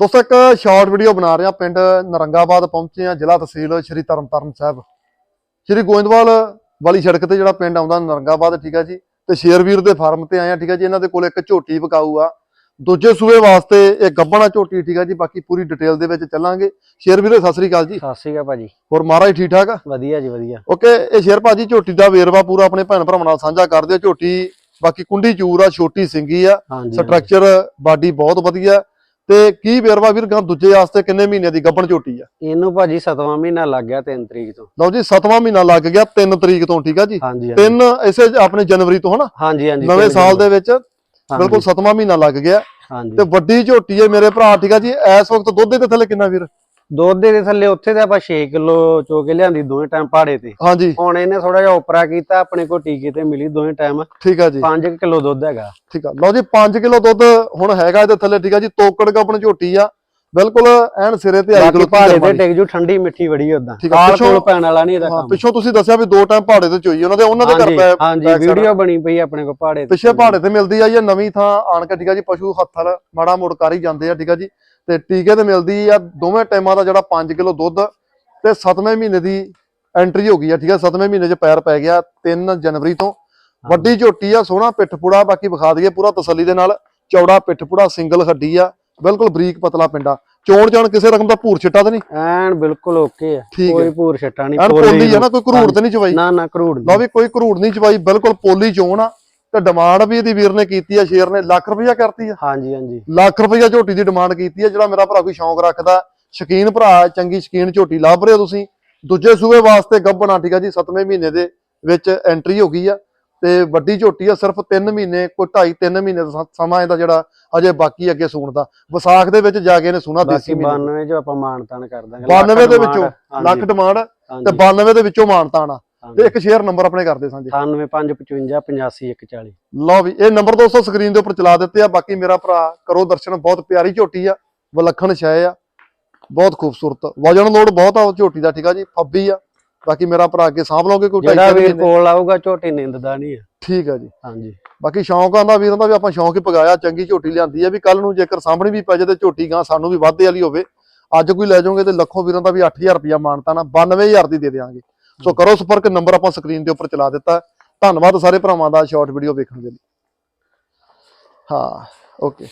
ਦੋਸਤੋ ਇੱਕ short video ਬਣਾ ਰਹੇ ਪਿੰਡ ਨਰੰਗਾਬਾਦ ਪਹੁੰਚੇ ਹਾਂ ਜ਼ਿਲ੍ਹਾ ਤਹਿਸੀਲ ਸ਼੍ਰੀ ਤਰਨਤਾਰਨ ਸਾਹਿਬ। ਸ਼੍ਰੀ ਗੋਇੰਦਵਾਲ ਵਾਲੀ ਸੜਕ ਤੇ ਜਿਹੜਾ ਪਿੰਡ ਆਉਂਦਾ ਨਰੰਗਾਬਾਦ ਠੀਕ ਆ ਜੀ? ਤੇ ਸ਼ੇਰਵੀਰ ਦੇ ਫਾਰਮ ਤੇ ਆਏ ਆ ਠੀਕ ਆ ਜੀ? ਇਹਨਾਂ ਦੇ ਕੋਲ ਇੱਕ ਝੋਟੀ ਵਿਕਾਊ ਆ। ਦੂਜੇ ਸੂਬੇ ਵਾਸਤੇ ਇਹ ਗੱਬਣਾ ਝੋਟੀ ਠੀਕ ਆ ਜੀ? ਬਾਕੀ ਪੂਰੀ ਡਿਟੇਲ ਦੇ ਵਿੱਚ ਚੱਲਾਂਗੇ। ਸ਼ੇਰਵੀਰ ਸਤਿ ਸ੍ਰੀ ਅਕਾਲ ਜੀ। ਸਤਿ ਸ਼੍ਰੀ ਅਕਾਲ ਭਾਜੀ। ਹੋਰ ਮਹਾਰਾਜ ਠੀਕ ਠਾਕ ਆ? ਵਧੀਆ ਜੀ ਵਧੀਆ। ਓਕੇ ਇਹ ਸ਼ੇਰ ਭਾਜੀ ਝੋਟੀ ਦਾ ਵੇਰਵਾ ਪੂਰਾ ਆਪਣੇ ਭੈਣ ਭਰਾਵਾਂ ਨਾਲ ਸਾਂਝਾ ਕਰਦੇ ਆ। ਝੋਟੀ ਬਾਕੀ ਕੁੰਡੀ ਚੂਰ ਆ ਛੋਟੀ ਸਿੰਗੀ ਆ। ਸਟਰਕਚਰ ਬਾਡੀ ਬਹੁਤ ਵਧੀਆ। ਤੇ ਕੀ ਵੇਰਵਾ ਵੀਰ ਗਾਂ ਦੂਜੇ ਵਾਸਤੇ ਕਿੰਨੇ ਮਹੀਨੇ ਦੀ ਗੱਬਣ ਝੋਟੀ ਆ? ਇਹਨੂੰ ਭਾਜੀ 7ਵਾਂ ਮਹੀਨਾ ਲੱਗ ਗਿਆ 3 ਤਰੀਕ ਤੋਂ। ਲਓ ਜੀ 7ਵਾਂ ਮਹੀਨਾ ਲੱਗ ਗਿਆ 3 ਤਰੀਕ ਤੋਂ ਠੀਕ ਆ ਜੀ? 3 ਇਸੇ ਆਪਣੇ ਜਨਵਰੀ ਤੋਂ ਹਨਾ? ਹਾਂਜੀ ਹਾਂਜੀ ਨਵੇਂ ਤਿੰਨ ਸਾਲ ਦੇ ਵਿੱਚ ਬਿਲਕੁਲ 7ਵਾਂ ਮਹੀਨਾ ਲੱਗ ਗਿਆ। ਤੇ ਵੱਡੀ ਝੋਟੀ ਹੈ ਮੇਰੇ ਭਰਾ ਠੀਕ ਆ ਜੀ? ਇਸ ਵਕਤ ਦੁੱਧ ਦੇ ਥੱਲੇ ਕਿੰਨਾ ਵੀਰ? ਦੁੱਧ ਦੇ ਥੱਲੇ ਉੱਥੇ ਤੇ ਆਪਾਂ 6 ਕਿਲੋ ਚੋ ਕੇ ਲਿਆਂਦੀ ਦੋਵੇਂ ਟਾਈਮ ਪਹਾੜੇ ਤੇ। ਹਾਂਜੀ। ਹੁਣ ਇਹਨੇ ਥੋੜਾ ਜਿਹਾ ਉਪਰਾ ਕੀਤਾ ਆਪਣੇ ਕੋ ਟੀਕੇ ਤੇ ਮਿਲੀ ਦੋਵੇਂ ਟਾਈਮ ਠੀਕ ਆ ਜੀ। 5 ਕਿਲੋ ਦੁੱਧ ਹੈਗਾ। ਠੀਕ ਆ। ਲਓ ਜੀ 5 ਕਿਲੋ ਦੁੱਧ ਹੁਣ ਹੈਗਾ ਇਹਦੇ ਥੱਲੇ ਠੀਕ ਆ ਜੀ। ਤੋਕੜ ਗੱਬਣ ਝੋਟੀ ਆ। ਬਿਲਕੁਲ ਐਨ ਸਿਰੇ ਤੇ ਆਈ ਖਲੋਤੀ ਪਹਾੜੇ ਤੇ। ਟਿਕ ਜੂ ਠੰਡੀ ਮਿੱਠੀ ਬੜੀ ਉਦਾਂ ਠੀਕ ਆ, ਕਾਲ ਕੋਲ ਪੈਣ ਵਾਲਾ ਨਹੀਂ ਇਹਦਾ ਕੰਮ। ਪਿੱਛੋਂ ਤੁਸੀਂ ਦੱਸਿਆ ਵੀ ਦੋ ਟਾਈਮ ਪਹਾੜੇ ਤੇ ਚੋਈ ਉਹਨਾਂ ਦੇ ਉਹਨਾਂ ਦੇ ਘਰ ਪੈ ਹਾਂਜੀ ਵੀਡੀਓ ਬਣੀ ਪਈ ਆਪਣੇ ਕੋ ਪਹਾੜੇ ਤੇ। ਪਿੱਛੇ ਪਹਾੜੇ ਤੇ ਮਿਲਦੀ ਆ ਜਾਂ ਨਵੀਂ ਥਾਂ ਆਣ ਕੇ ਠੀਕ ਆ ਜੀ ਪਸ਼ੂ ਹੱਥਲ ਮਾੜਾ ਮੋੜ ਕਰ ਹੀ ਜਾਂਦੇ ਆ ਠੀਕ ਆ ਜੀ। ਤੇ ਟੀਕੇ ਤੇ ਮਿਲਦੀ ਆ ਦੋਵੇਂ ਟਾਈਮਾਂ ਦਾ ਜਿਹੜਾ 5 ਕਿਲੋ ਦੁੱਧ ਤੇ 7ਵੇਂ ਮਹੀਨੇ ਦੀ ਐਂਟਰੀ ਹੋ ਗਈ ਆ ਠੀਕ ਆ 7ਵੇਂ ਮਹੀਨੇ 'ਚ ਪੈਰ ਪੈ ਗਿਆ 3 ਜਨਵਰੀ ਤੋਂ। ਵੱਡੀ ਝੋਟੀ ਆ ਸੋਹਣਾ ਪਿੱਠ ਪੁੜਾ ਬਾਕੀ ਵਿਖਾ ਦਈਏ ਪੂਰਾ ਤਸੱਲੀ ਦੇ ਨਾਲ ਚੌੜਾ ਪਿੱਠ ਪੁੜਾ ਸਿੰਗਲ ਹੱਡੀ ਆ ਬਿਲਕੁਲ ਬਰੀਕ ਪਤਲਾ ਪਿੰਡਾ ਚੋਣ ਚਾਣ ਕਿਸੇ ਰਕਮ ਦਾ ਭੂਰ ਛਿੱਟਾ ਤਾਂ ਨਹੀਂ? ਐਨ ਬਿਲਕੁਲ ਓਕੇ ਆ ਕੋਈ ਪੂਰ ਛੱਟਾ ਨਹੀਂ ਪੋਲੀ ਆ ਨਾ। ਕੋਈ ਕਰੂੜ ਤੇ ਨਹੀਂ ਚਵਾਈ? ਨਾ ਨਾ ਕਰੂੜ ਲਓ ਵੀ ਕੋਈ ਕਰੂੜ ਨਹੀਂ ਚਵਾਈ ਬਿਲਕੁਲ ਪੋਲੀ ਚੋਣ ਆ। ਤੇ ਡਿਮਾਂਡ ਵੀ ਇਹਦੀ ਵੀਰ ਨੇ ਕੀਤੀ ਆ ਸ਼ੇਰ ਨੇ ਲੱਖ ਰੁਪਈਆ ਕਰਤੀ ਆ। ਹਾਂਜੀ ਹਾਂਜੀ। ਲੱਖ ਰੁਪਈਆ ਝੋਟੀ ਦੀ ਡਿਮਾਂਡ ਕੀਤੀ ਹੈ ਜਿਹੜਾ ਮੇਰਾ ਭਰਾ ਕੋਈ ਸ਼ੌਂਕ ਰੱਖਦਾ। ਸ਼ਕੀਨ ਭਰਾ ਚੰਗੀ ਸ਼ਕੀਨ ਝੋਟੀ ਲੱਭ ਰਹੇ ਹੋ ਤੁਸੀਂ। ਦੂਜੇ ਸੂਬੇ ਵਾਸਤੇ ਗੱਭਣਾ ਠੀਕ ਆ ਜੀ 7ਵੇਂ ਮਹੀਨੇ ਦੇ ਵਿੱਚ ਐਂਟਰੀ ਹੋ ਗਈ ਆ। ਤੇ ਵੱਡੀ ਝੋਟੀ ਆ ਸਿਰਫ 3 ਮਹੀਨੇ ਕੋਈ 2.5 3 ਮਹੀਨੇ ਦਾ ਸਮਾਂ ਇਹਦਾ ਜਿਹੜਾ ਅਜੇ ਬਾਕੀ ਅੱਗੇ ਸੂਣ ਦਾ। ਵਿਸਾਖ ਦੇ ਵਿੱਚ ਜਾ ਕੇ ਇਹਨੇ ਸੂਣਾ ਦੇਸੀ ਬਾਕੀ ਮਹੀਨੇ 92 ਜੋ ਆਪਾਂ ਮਾਨਤਾਨ ਕਰ ਦਾਂਗੇ। 92 ਦੇ ਵਿੱਚੋਂ ਲੱਖ ਡਿਮਾਂਡ ਤੇ 92 ਦੇ ਵਿੱਚੋਂ ਮਾਨਤਾਨ ਆ। ਤੇ ਇੱਕ ਸ਼ੇਅਰ ਨੰਬਰ ਆਪਣੇ ਕਰਦੇ ਸਾਂਝੇ। 98555 85140 ਲਓ ਵੀ ਇਹ ਨੰਬਰ ਦੋਸਤੋ ਸਕਰੀਨ ਦੇ ਉੱਪਰ ਚਲਾ ਦਿੱਤੇ ਆ ਬਾਕੀ ਮੇਰਾ ਭਰਾ ਕਰੋ ਦਰਸ਼ਨ ਬਹੁਤ ਪਿਆਰੀ ਝੋਟੀ ਆ ਵਿਲੱਖਣ ਛਾਏ ਆ ਬਹੁਤ ਖੂਬਸੂਰਤ। ਵਜਨ ਲੋਡ ਬਹੁਤ ਆ ਉਹ ਝੋਟੀ ਦਾ ਠੀਕ ਆ ਜੀ ਫੱਬੀ ਆ। ਬਾਕੀ ਮੇਰਾ ਭਰਾ ਅੱਗੇ ਸਾਂਭ ਲਓਗੇ ਕੋਈ ਜਿਹੜਾ ਤਿੰਨ ਵੀਰ ਮਹੀਨੇ। ਕੋਲ ਆਊਗਾ ਝੋਟੀ ਨਿੰਦਦਾ ਨਹੀਂ ਆ। ਠੀਕ ਆ ਜੀ। ਹਾਂਜੀ। ਬਾਕੀ ਸ਼ੌਂਕ ਆਂਦਾ ਵੀਰਾਂ ਦਾ ਵੀ ਆਪਾਂ ਸ਼ੌਂਕ ਹੀ ਪਗਾਇਆ ਚੰਗੀ ਝੋਟੀ ਲਿਆਂਦੀ ਆ ਵੀ ਕੱਲ ਨੂੰ ਜੇਕਰ ਸਾਂਭਣੀ ਵੀ ਪੈ ਜਾਏ ਤੇ ਝੋਟੀ ਗਾਂ ਸਾਨੂੰ ਵੀ ਵਾਧੇ ਵਾਲੀ ਹੋਵੇ ਅੱਜ ਕੋਈ ਲੈ ਜਾਓਗੇ ਤੇ ਲੱਖੋਂ ਵੀਰਾਂ ਦਾ ਵੀ 8000 ਰੁਪਇਆ ਮਾਨਤਾ ਨਾ 92000 ਦੀ ਦੇ ਦੇਵਾਂਗੇ ਸੋ ਕਰੋ ਸੰਪਰਕ, ਨੰਬਰ ਆਪਾਂ ਸਕਰੀਨ ਦੇ ਉੱਪਰ ਚਲਾ ਦਿੱਤਾ। ਧੰਨਵਾਦ ਸਾਰੇ ਭਰਾਵਾਂ ਦਾ ਸ਼ਾਰਟ ਵੀਡੀਓ ਵੇਖਣ ਦੇ ਲਈ। ਹਾਂ ਓਕੇ